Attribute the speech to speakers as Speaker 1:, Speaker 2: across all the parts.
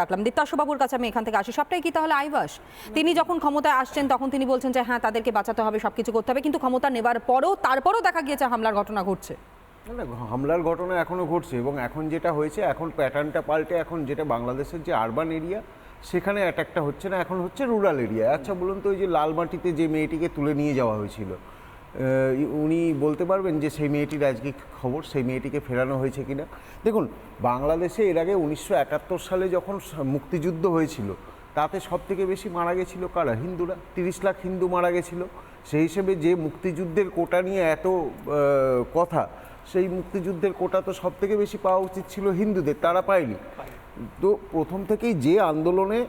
Speaker 1: রাখলাম। দীপ্তাশবাবুর কাছে আমি এখান থেকে আসি। সবটাই কি তাহলে আইবাস? তিনি যখন ক্ষমতায় আসছেন তখন তিনি বলছেন যে হ্যাঁ তাদেরকে বাঁচাতে হবে সবকিছু করতে হবে। কিন্তু ক্ষমতা নেবার পরেও তারপরও দেখা গিয়েছে হামলার ঘটনা ঘটছে।
Speaker 2: না, হামলার ঘটনা এখনও ঘটছে এবং এখন যেটা হয়েছে এখন প্যাটার্নটা পাল্টে এখন যেটা বাংলাদেশের যে আরবান এরিয়া সেখানে অ্যাটাকটা হচ্ছে না এখন হচ্ছে রুরাল এরিয়া আচ্ছা বলুন তো ওই যে লাল মাটিতে যে মেয়েটিকে তুলে নিয়ে যাওয়া হয়েছিল উনি বলতে পারবেন যে সেই মেয়েটির আজকে খবর, সেই মেয়েটিকে ফেরানো হয়েছে কিনা। দেখুন, বাংলাদেশে এর আগে উনিশশো একাত্তর সালে যখন মুক্তিযুদ্ধ হয়েছিল, তাতে সব থেকে বেশি মারা গেছিল কারা? হিন্দুরা। তিরিশ লাখ হিন্দু মারা গেছিল। সেই হিসেবে যে মুক্তিযুদ্ধের কোটা নিয়ে এত কথা, সেই মুক্তিযুদ্ধের কোটা তো সব থেকে বেশি পাওয়া উচিত ছিল হিন্দুদের। তারা পায়নি। তো প্রথম থেকেই যে আন্দোলনে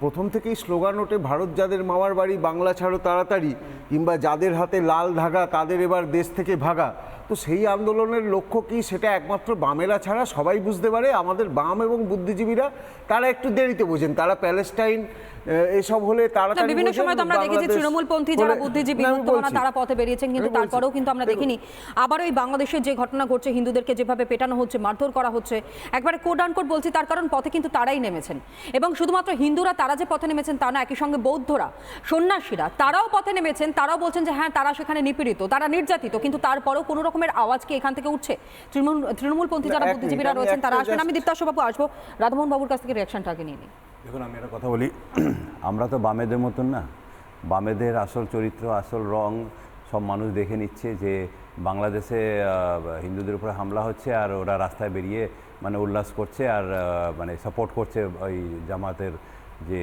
Speaker 2: প্রথম থেকেই স্লোগান ওঠে, ভারত যাদের মামার বাড়ি, বাংলা ছাড়ো তাড়াতাড়ি, কিংবা যাদের হাতে লাল ধাগা, তাদের এবার দেশ থেকে ভাগা। তো সেই আন্দোলনের লক্ষ্য কি? সেটা একমাত্র বামেরা ছাড়া সবাই বুঝতে পারে। আমাদের বাম এবং বুদ্ধিজীবীরা, তারা একটু দেরিতে বোঝেন। তারা প্যালেস্টাইন এসব হলে
Speaker 1: না,
Speaker 2: তাড়াতাড়ি
Speaker 1: বিভিন্ন সময় তো আমরা দেখেছি তৃণমূলপন্থী যারা বুদ্ধিজীবী মুক্তমানা তারা পথে বেরিয়েছেন কিন্তু তারপরেও কিন্তু আমরা
Speaker 2: দেখিনি।
Speaker 1: আবারও এই বাংলাদেশের যে ঘটনা ঘটছে হিন্দুদেরকে যেভাবে পেটানো হচ্ছে মারধর করা হচ্ছে একবারে কোড আনকোড বলছি তার কারণ পথে কিন্তু তারাই নেমেছেন। এবং শুধুমাত্র হিন্দুরা তারা যে পথে নেমেছেন তা না একই সঙ্গে বৌদ্ধরা সন্ন্যাসীরা তারাও পথে নেমেছেন তারাও বলছেন যে হ্যাঁ তারা সেখানে নিপীড়িত তারা নির্যাতিত কিন্তু তারপরেও কোনো রকমের আওয়াজ কি এখান থেকে উঠছে? তৃণমূল তৃণমূলপন্থী যারা বুদ্ধিজীবীরা রয়েছেন তারা আসবেন। আমি দীপ্তাশবাবু আসব। রাধামোহন বাবুর কাছ থেকে রিয়াকশনটা আগে নিয়ে নিই।
Speaker 3: দেখুন আমি একটা কথা বলি। আমরা তো বামেদের মতন না। বামেদের আসল চরিত্র আসল রং সব মানুষ দেখে নিচ্ছে যে বাংলাদেশে হিন্দুদের উপরে হামলা হচ্ছে আর ওরা রাস্তায় বেরিয়ে মানে উল্লাস করছে আর মানে সাপোর্ট করছে ওই জামাতের যে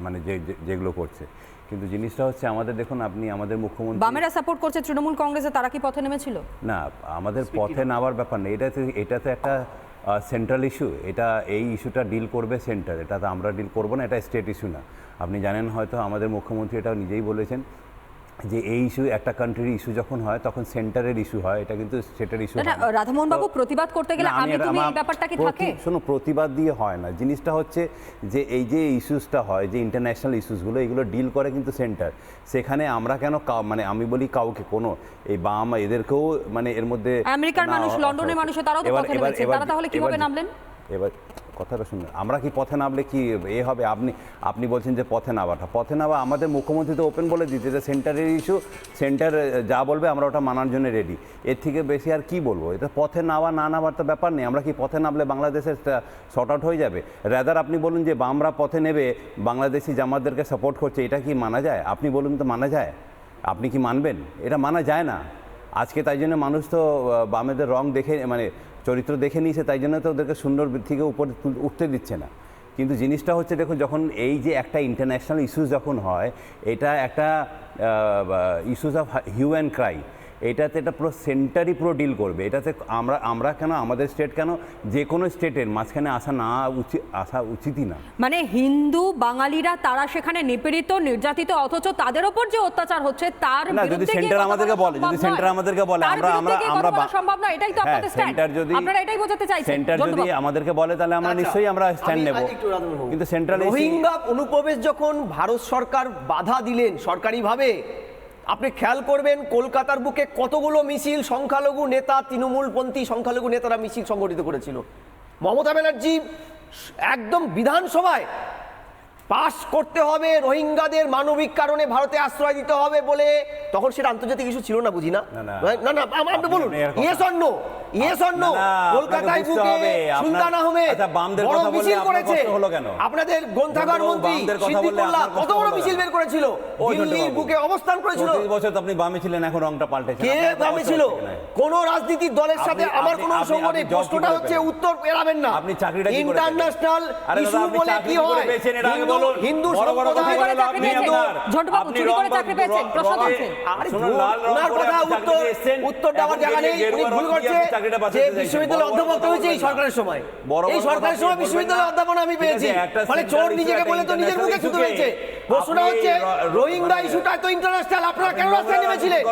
Speaker 3: মানে যে যে- যেগুলো করছে। কিন্তু জিনিসটা হচ্ছে আমাদের দেখুন আপনি আমাদের মুখ্যমন্ত্রী
Speaker 1: বামেরা সাপোর্ট করছে তৃণমূল কংগ্রেসে তারা কি পথে নেমেছিল?
Speaker 3: না আমাদের পথে নামার ব্যাপার নেই এটা তো এটা তো একটা সেন্ট্রাল ইস্যু এটা এই ইস্যুটা ডিল করবে সেন্টার এটা তো আমরা ডিল করব না, এটা স্টেট ইস্যু না। আপনি জানেন হয়তো আমাদের মুখ্যমন্ত্রী এটা নিজেই বলেছেন যে এই ইস্যু একটা কান্ট্রির ইস্যু যখন হয় তখন সেন্টারের ইস্যু হয়। এটা কিন্তু সেটার ইস্যু
Speaker 1: না, রাধামোহন বাবু প্রতিবাদ করতে গেলে আমি তুমি এই ব্যাপারটা কি থাকে?
Speaker 3: শোনো প্রতিবাদ দিয়ে হয় না। জিনিসটা হচ্ছে যে এই যে ইস্যুসটা হয় যে ইন্টারন্যাশনাল ইস্যুসগুলো এগুলো ডিল করে কিন্তু সেন্টার সেখানে আমরা কেন মানে আমি বলি কাউকে কোনো এই বাম এদেরকেও মানে এর মধ্যে
Speaker 1: আমেরিকার মানুষ, লন্ডনের মানুষ তারাও তো
Speaker 3: এবার-
Speaker 1: তারা তাহলে কীভাবে নামলেন?
Speaker 3: এবার কথাটা শুনুন আমরা কি পথে নামলে কি এ হবে? আপনি আপনি বলছেন যে পথে নামাটা। পথে নামা আমাদের মুখ্যমন্ত্রী তো ওপেন বলে দিতে যে সেন্টারের ইস্যু সেন্টার যা বলবে আমরা ওটা মানার জন্য রেডি এর থেকে বেশি আর কি বলব? এটা পথে নামা, না নামার তো ব্যাপার নেই। আমরা কি পথে নামলে বাংলাদেশের শর্ট আউট হয়ে যাবে? রেদার আপনি বলুন যে বামরা পথে নেবে, বাংলাদেশি জামাতদেরকে সাপোর্ট করছে, এটা কি মানা যায়? আপনি বলুন তো মানা যায়। আপনি কি মানবেন? এটা মানা যায় না। আজকে তাই জন্য মানুষ তো বামেদের রং দেখে মানে চরিত্র দেখে নিয়েছে, তাই জন্য তো ওদেরকে সুন্দর থেকে উপরে উঠতে দিচ্ছে না। কিন্তু জিনিসটা হচ্ছে, দেখুন, যখন এই যে একটা ইন্টারন্যাশনাল ইস্যুস যখন হয়, এটা একটা issues of hue and cry এটাতে এটা পুরো সেন্টারই পুরো ডিল করবে। এটাতে আমরা আমরা কেন আমাদের স্টেট কেন? যে কোনো স্টেটের মাঝখানে আসা না উচিত আসা উচিতই না।
Speaker 1: মানে হিন্দু বাঙালিরা তারা সেখানে নিপীড়িত নির্যাতিত অথচ তাদের ওপর যে অত্যাচার হচ্ছে তার
Speaker 3: না, যদি
Speaker 1: কথা
Speaker 3: আমাদেরকে
Speaker 1: বলে,
Speaker 3: যদি
Speaker 1: সেন্টার
Speaker 3: আমাদেরকে বলে, আমরা- আমরা- আমরা
Speaker 1: সম্ভব না এটাই তো
Speaker 3: হ্যাঁ,
Speaker 1: আপনাদের স্ট্যান্ড
Speaker 3: যদি-
Speaker 1: আপনারা এটাই বোঝাতে চাইছেন।
Speaker 3: সেন্টার যদি আমাদেরকে বলে তাহলে আমরা
Speaker 4: আচ্ছা,
Speaker 3: নিশ্চয়ই আমরা স্ট্যান্ড নেব। কিন্তু সেন্ট্রাল
Speaker 4: রোহিঙ্গা অনুপ্রবেশ যখন ভারত সরকার বাধা দিলেন সরকারিভাবে আপনি খেয়াল করবেন, কলকাতার বুকে কতগুলো মিছিল সংখ্যালঘু নেতা, তৃণমূলপন্থী সংখ্যালঘু নেতারা মিছিল সংগঠিত করেছিল। মমতা ব্যানার্জি একদম বিধানসভায় পাশ করতে হবে রোহিঙ্গাদের মানবিক কারণে ভারতে আশ্রয় দিতে হবে বলে তখন সেটা আন্তর্জাতিক ইস্যু ছিল না বুঝি না?
Speaker 3: না, না।
Speaker 4: আপনি বলুন। ইয়েস অন্য ইয়েস অন্য কলকাতায় বুকে সুলতান আহমেদ
Speaker 3: আচ্ছা, বামদের
Speaker 4: বড় মিছিল করেছে।
Speaker 3: হলো কেন?
Speaker 4: আপনাদের গ্রন্থাগার মন্ত্রী সিদ্দিকুল্লাহ কত বড় মিছিল বের করেছিল? দিল্লির বুকে অবস্থান করেছিল।
Speaker 3: বছর আপনি বামে ছিলেন এখন রংটা পাল্টেছেন।
Speaker 4: কে
Speaker 3: তো
Speaker 4: ছিল?
Speaker 3: কোন?
Speaker 4: রাজনীতির দলের সাথে আমার কোনো নেই প্রশ্নটা হচ্ছে উত্তর এড়াবেন না।
Speaker 3: আপনি চাকরিটা
Speaker 4: ইন্টারন্যাশনাল ইস্যু বলে কি হয়? হিন্দু উত্তর- দেওয়ার জায়গা নেই উনি ভুল করছে। যে। বিশ্ববিদ্যালয়ে অধ্যাপক হয়েছে এই সরকারের সময়। এই সরকারের সময় বিশ্ববিদ্যালয় অধ্যাপনা আমি পেয়েছি।
Speaker 3: ফলে একটা
Speaker 4: মানে চোর নিজেকে বলে তো নিজের মুখে
Speaker 3: শুধু
Speaker 4: হয়েছে। হচ্ছে রোহিঙ্গা
Speaker 3: মানে-
Speaker 4: ইস্যুটা তো ইন্টারন্যাশনাল আপনারা কেন রাস্তায় নেমেছিলেন।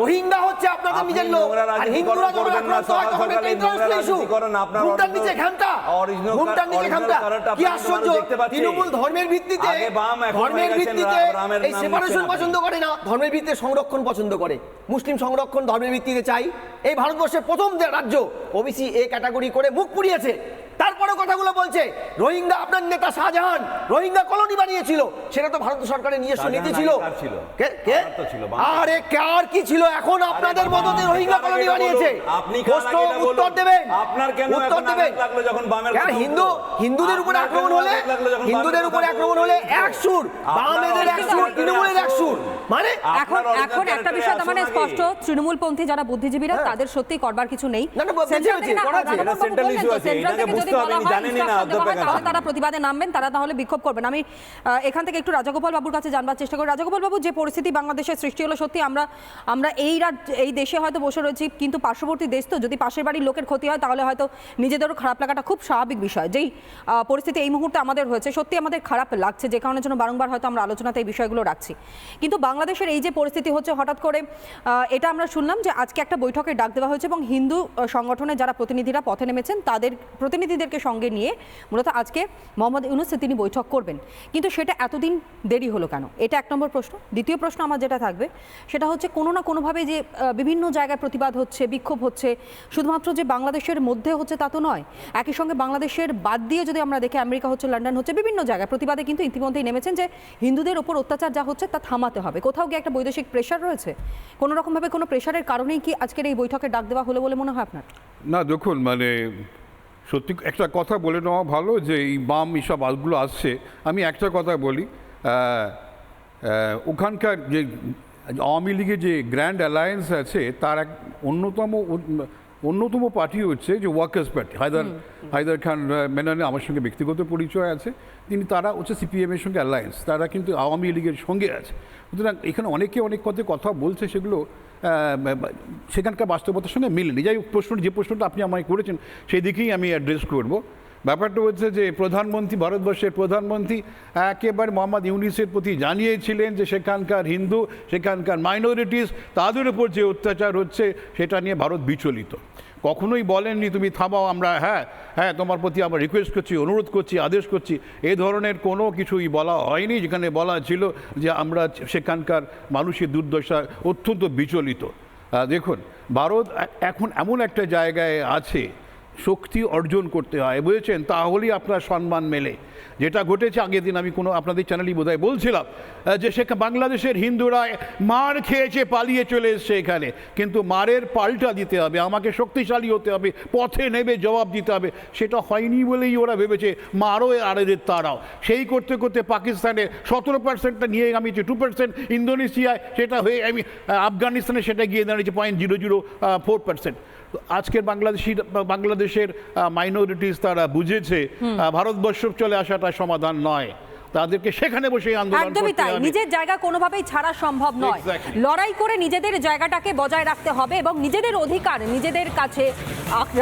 Speaker 4: রোহিঙ্গা হচ্ছে আপনাদের নিজের লোক। আর হিন্দুরা যখন আক্রান্ত হয় তখন এটা ইন্টারন্যাশনাল ইস্যু
Speaker 3: আপনার
Speaker 4: ঘুমটার নিচে ঘামটা ঘুমটার নিচে ঘামটা কি আশ্চর্য। তৃণমূল ধর্মের ভিত্তিতে ধর্মের ভিত্তিতে এই সেপারেশন পছন্দ করে না ধর্মের ভিত্তিতে সংরক্ষণ পছন্দ করে। মুসলিম সংরক্ষণ ধর্মের ভিত্তিতে চাই। এই ভারতবর্ষের প্রথম রাজ্য ওবিসি এ ক্যাটাগরি করে মুখ পুড়িয়েছে। তারপর কথাগুলো বলছে রোহিঙ্গা আপনার নেতা শাহজাহান রোহিঙ্গা কলোনি বানিয়েছিল। সেটা তো ভারত সরকারের নিজস্ব নীতি ছিল। আরে কার কি ছিল? এখন আপনাদের মদতে রোহিঙ্গা কলোনি বানিয়েছে।
Speaker 3: আপনি?
Speaker 4: উত্তর দেবেন।
Speaker 3: আপনার কেন
Speaker 4: উত্তর দেবেন।
Speaker 3: যখন বামের
Speaker 4: হিন্দু হিন্দুদের উপরে আক্রমণ হলে হিন্দুদের উপরে আক্রমণ হলে এক সুর বামেদের এক সুর তৃণমূলের এক সুর। মানে?
Speaker 1: এখন এখন একটা বিষয় তার মানে। স্পষ্ট তৃণমূলপন্থী যারা বুদ্ধিজীবীরা তাদের সত্যি করবার কিছু নেই। হয়, হয়। তারা প্রতিবাদে নামবেন তারা তাহলে বিক্ষোভ করবেন। আমি এখান থেকে একটু রাজাগোপাল বাবুর কাছে জানবার চেষ্টা করি। রাজাগোপাল বাবু যে পরিস্থিতি বাংলাদেশের সৃষ্টি হলো সত্যি আমরা আমরা এই এই দেশে হয়তো বসে রয়েছি কিন্তু পার্শ্ববর্তী দেশ তো যদি পাশের বাড়ির লোকের ক্ষতি হয় তাহলে হয়তো নিজেদেরও খারাপ লাগাটা খুব স্বাভাবিক বিষয়। যেই আহ, পরিস্থিতি এই মুহূর্তে আমাদের হয়েছে সত্যি আমাদের খারাপ লাগছে যে কারণের জন্য বারংবার হয়তো আমরা আলোচনাতে এই বিষয়গুলো রাখছি। কিন্তু বাংলাদেশের এই যে পরিস্থিতি হচ্ছে, হঠাৎ করে এটা আমরা শুনলাম যে আজকে একটা বৈঠকের ডাক দেওয়া হয়েছে এবং হিন্দু সংগঠনের যারা প্রতিনিধিরা পথে নেমেছেন, তাদের প্রতিনিধিদেরকে সঙ্গে নিয়ে মূলত আজকে মোহাম্মদ ইউনুসে তিনি বৈঠক করবেন। কিন্তু সেটা এতদিন দেরি হলো কেন? এটা এক নম্বর প্রশ্ন। দ্বিতীয় প্রশ্ন আমার যেটা থাকবে, সেটা হচ্ছে কোনো না কোনোভাবে যে বিভিন্ন জায়গায় প্রতিবাদ হচ্ছে, বিক্ষোভ হচ্ছে, শুধুমাত্র যে বাংলাদেশের মধ্যে হচ্ছে তা তো নয়, একই সঙ্গে বাংলাদেশের বাদ দিয়ে যদি আমরা দেখি, আমেরিকা হচ্ছে, লন্ডন হচ্ছে, বিভিন্ন জায়গায় প্রতিবাদে কিন্তু ইতিমধ্যেই নেমেছেন যে হিন্দুদের ওপর অত্যাচার যা হচ্ছে তা থামাতে হবে। কোথাও গিয়ে একটা বৈদেশিক প্রেশার রয়েছে? কোনো রকমভাবে কোনো প্রেশারের কারণেই কি আজকের এই বৈঠকে ডাক দেওয়া হলো বলে মনে হয় আপনার?
Speaker 5: না, দেখুন মানে সত্যি একটা কথা বলে নেওয়া ভালো যে এই বাম এইসব আলগুলো আসছে। আমি একটা কথা বলি ওখানকার যে আওয়ামী লীগের যে গ্র্যান্ড অ্যালায়েন্স আছে, তার এক অন্যতম অন্যতম পার্টি হচ্ছে যে ওয়ার্কার্স পার্টি হায়দার হায়দার খান মেনানে আমার সঙ্গে ব্যক্তিগত পরিচয় আছে। তিনি তারা হচ্ছে সিপিএমের সঙ্গে অ্যালায়েন্স তারা কিন্তু আওয়ামী লীগের সঙ্গে আছে। সুতরাং এখানে অনেকে অনেক কথা কথা বলছে সেগুলো সেখানকার বাস্তবতার সঙ্গে মিলেনি। যাই প্রশ্ন যে প্রশ্নটা আপনি আমায় করেছেন সেই দিকেই আমি অ্যাড্রেস করব। ব্যাপারটা হচ্ছে যে প্রধানমন্ত্রী, ভারতবর্ষের প্রধানমন্ত্রী একেবারে মোহাম্মদ ইউনিসের প্রতি জানিয়েছিলেন যে সেখানকার হিন্দু, সেখানকার মাইনরিটিস তাদের উপর যে অত্যাচার হচ্ছে সেটা নিয়ে ভারত বিচলিত। কখনোই বলেননি, তুমি থামাও, আমরা হ্যাঁ হ্যাঁ তোমার প্রতি আমরা রিকোয়েস্ট করছি, অনুরোধ করছি, আদেশ করছি। এ ধরনের কোনো কিছুই বলা হয়নি, যেখানে বলা ছিল যে আমরা সেখানকার মানুষের দুর্দশা অত্যন্ত বিচলিত। দেখুন, ভারত এখন এমন একটা জায়গায় আছে শক্তি অর্জন করতে হয়। বুঝেছেন? তাহলেই আপনার সম্মান মেলে। যেটা ঘটেছে আগের দিন আমি কোনো আপনাদের চ্যানেলই বোধহয় বলছিলাম যে সেখানে বাংলাদেশের হিন্দুরা মার খেয়েছে, পালিয়ে চলে এসছে এখানে। কিন্তু মারের পাল্টা দিতে হবে, আমাকে শক্তিশালী হতে হবে, পথে নেবে জবাব দিতে হবে। সেটা হয়নি বলেই ওরা ভেবেছে মারও আর তারাও। সেই করতে করতে পাকিস্তানে সতেরো পার্সেন্টটা নিয়ে আমি যে টু পার্সেন্ট ইন্দোনেশিয়ায় সেটা হয়ে আমি আফগানিস্তানে সেটা গিয়ে দাঁড়িয়েছে point zero zero four percent আজকের বাংলাদেশি বাংলাদেশের মাইনরিটিস তারা বুঝেছে ভারতবর্ষ চলে আসাটা সমাধান নয়। তাদেরকে সেখানে বসে আন্দোলন
Speaker 1: একদমই তাই। নিজের জায়গা কোনোভাবেই ছাড়া সম্ভব নয়। লড়াই করে নিজেদের জায়গাটাকে বজায় রাখতে হবে এবং নিজেদের অধিকার নিজেদের কাছে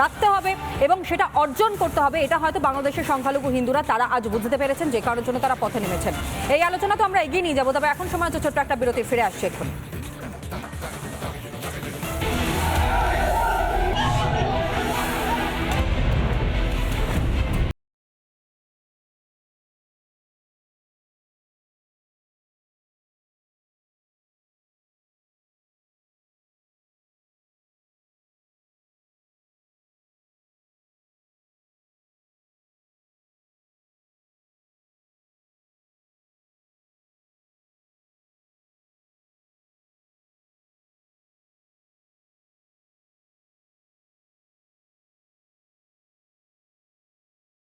Speaker 1: রাখতে হবে এবং সেটা অর্জন করতে হবে। এটা হয়তো বাংলাদেশের সংখ্যালঘু হিন্দুরা তারা আজ বুঝতে পেরেছেন যে কারণের জন্য তারা পথে নেমেছেন। এই আলোচনা তো আমরা এগিয়ে নিয়ে যাব তবে এখন সময় হচ্ছে ছোট্ট একটা বিরতি ফিরে আসছে এখন